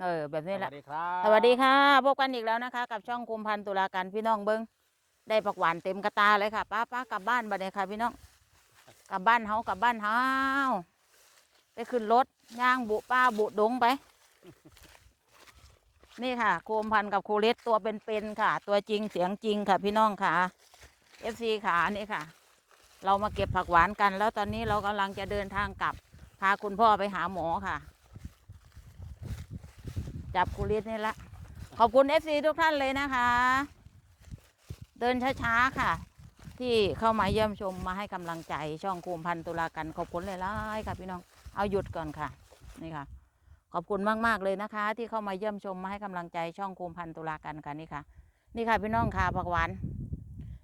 เออแบบนี้แหละสวัสดีครับสวัสดีค่ะพบกันอีกแล้วนะคะ กับช่องคุมพันธ์ตุลาการพี่น้องเบิ้งได้ผักหวานเต็มกระตาเลยค่ะป้าป้ากลับบ้านบัดนี้ค่ะ พี่น้องกลับบ้านเฮากลับบ้านเฮาไปขึ้นรถย่างบุป้าบุดงไป นี่ค่ะคุมพันธ์กับครูเล็กตัวเป็นๆค่ะ ตัวจริงเสียงจริงค่ะ พี่น้องค่ะเอฟซีขานี่ค่ะ เรามาเก็บผักหวานกัน แล้วตอนนี้เรากำลังจะเดินทางกลับ พาคุณพ่อไปหาหมอค่ะ จับครูเล็กนี่ละขอบคุณเอฟซีทุกท่านเลยนะคะ เดินช้าๆค่ะ ที่เข้ามาเยี่ยมชมมาให้กำลังใจช่องคุมพันธ์ตุลากัน ขอบคุณหลายๆค่ะพี่น้องเอาหยุดก่อนค่ะนี่ค่ะ ขอบคุณมากๆเลยนะคะ ที่เข้ามาเยี่ยมชมมาให้กำลังใจช่องคุมพันธ์ตุลากันค่ะนี่ค่ะ นี่ค่ะพี่น้องค่ะผักหวาน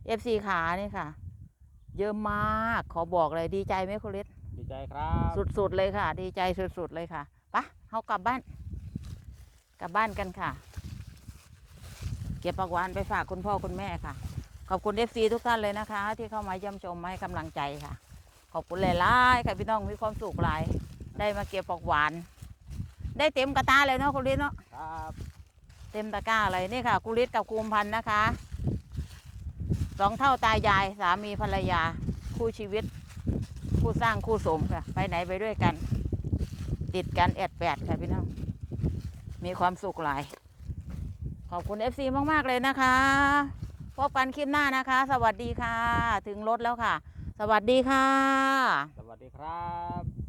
เอฟซีขานี่ค่ะ เยอะมากขอบอกเลยดีใจไหมคุณฤทธิ์ดีใจครับ สุดๆเลยค่ะ ดีใจสุดๆเลยค่ะไปะเขากลับบ้านก ลับบ้านกันค่ะ เก็บผักหวานไปฝากคุณพ่อคุณแม่ค่ะ ขอบคุณเอฟซีทุกท่านเลยนะคะ ที่เข้ามาเยี่ยมชมมาให้กำลังใจค่ะ ขอบคุณหลายๆค่ะพี่น้องมีความสุขหลาย ได้มาเก็บผักหวาน ได้เต็มกระตาเลยเนาะคุณฤทธิ์เนาะครับเต็มตะกร้าเลยนี่ค่ะกุลิศกับกุมพันธ์นะคะสองเท่าตายายสามีภรรยา คู่ชีวิต คู่สร้างคู่สมค่ะ ไปไหนไปด้วยกัน ติดกันแอดแปดค่ะพี่น้อง มีความสุขหลาย ขอบคุณเอฟซีมาก ๆ เลยนะคะพบกันคลิปหน้านะคะ สวัสดีค่ะ ถึงรถแล้วค่ะ สวัสดีค่ะ สวัสดีครับ